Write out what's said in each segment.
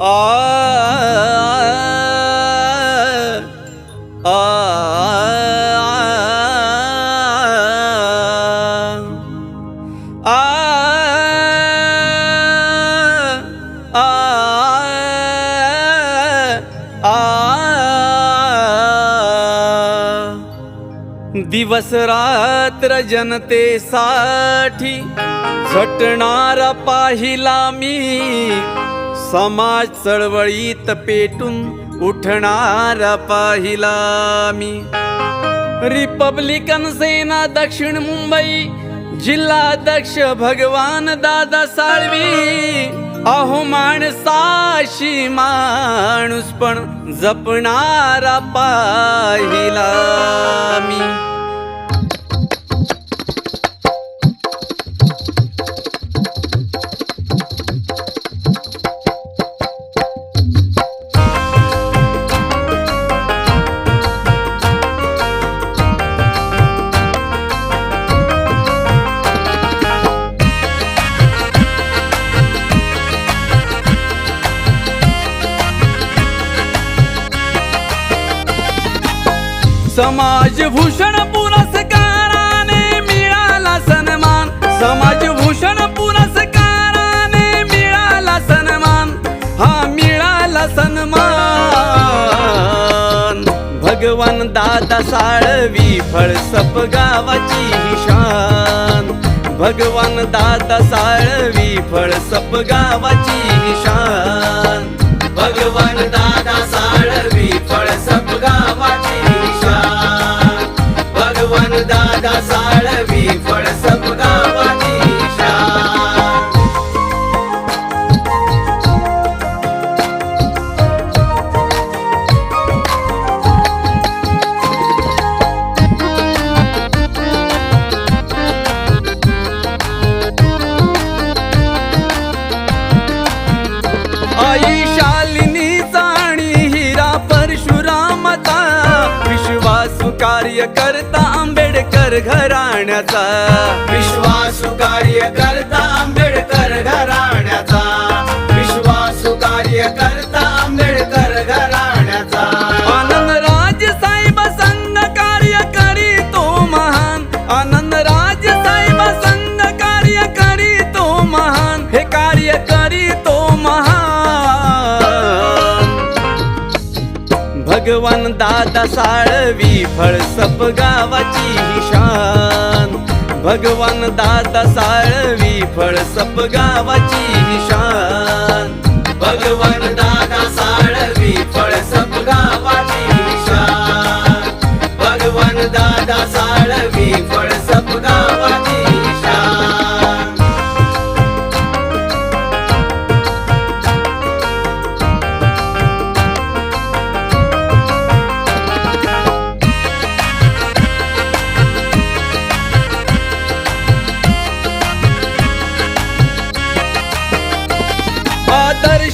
आ आ आ दिवस रात्र जनतेसाठी झटणारा पाहिला मी. समाज चळवळीत पेटून उठणारा पाहिला मी. रिपब्लिकन सेना दक्षिण मुंबई जिल्हाध्यक्ष भगवान दादा साळवी. अहो माणसाशी माणूस पण जपणारा पाहिला मी. समाज भूषण पुरस्काराने मिळाला सन्मान. समाज भूषण पुरस्काराने मिळाला सन्मान. हा मिळाला सन्मान. भगवान दादा साळवी फळसप गावाची शान भगवान दादा साळवी फळसप गावाची शान भगवान कार्य करता आंबेडकर घराण्याचा. विश्वासू कार्य करता भगवान दादा साळवी फळसप गावाची ही शान. भगवान दादा साळवी फळसप गावाची ही शान. भगवान दादा साळवी फळसप गावाची ही शान. भगवान दादा साळवी फळ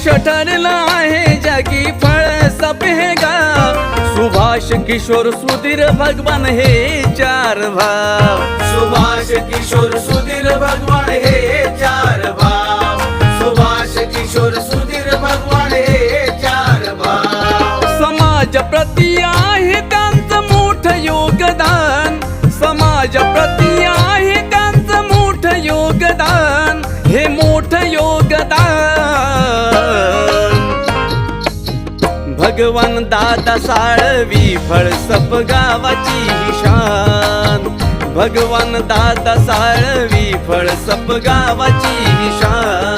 ठरला आहे जगी फळ सपेगा सुभाष किशोर सुधीर भगवान हे चार भाव। सुभाष किशोर सुधीर भगवान हे चार भाव। सुभाष किशोर सुधीर भगवान दादा साळवी फळसप गावाची शान भगवान दादा साळवी फळसप गावाची शान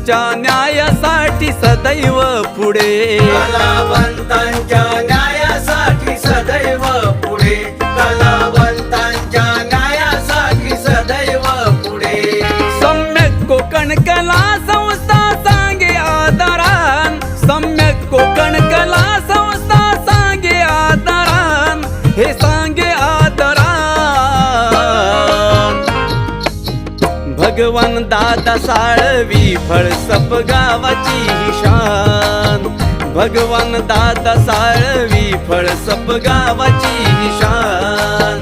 कलावंतांच्या न्यायासाठी सदैव पुढे. कलावंतांच्या भगवान दादा साळवी फळसप गावाची शान. भगवान दादा साळवी फळसप गावाची शान.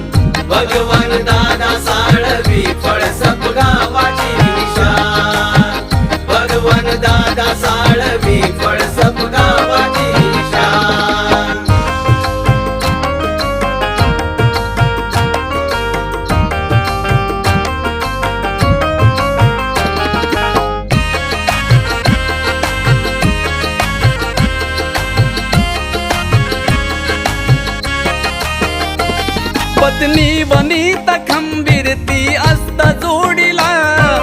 भगवान दादा साळवी फळसप गावाची शान. भगवान दादा साळवी पत्नी वनिता खंबीर ती असत जोडीला.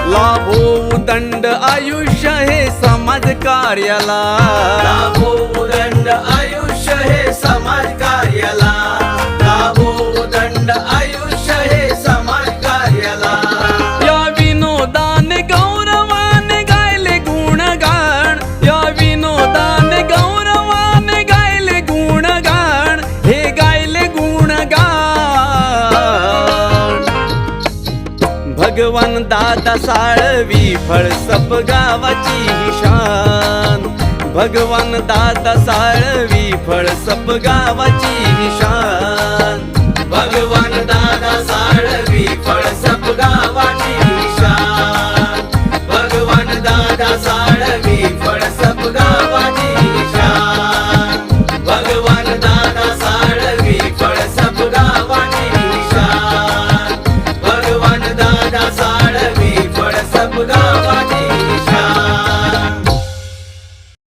लाभो दंड आयुष्य हे समाज कार्याला. भगवान दादा साळवी फळसप गावाची ही शान भगवान दादा साळवी फळसप गावाची ही शान भगवान दादा साळवी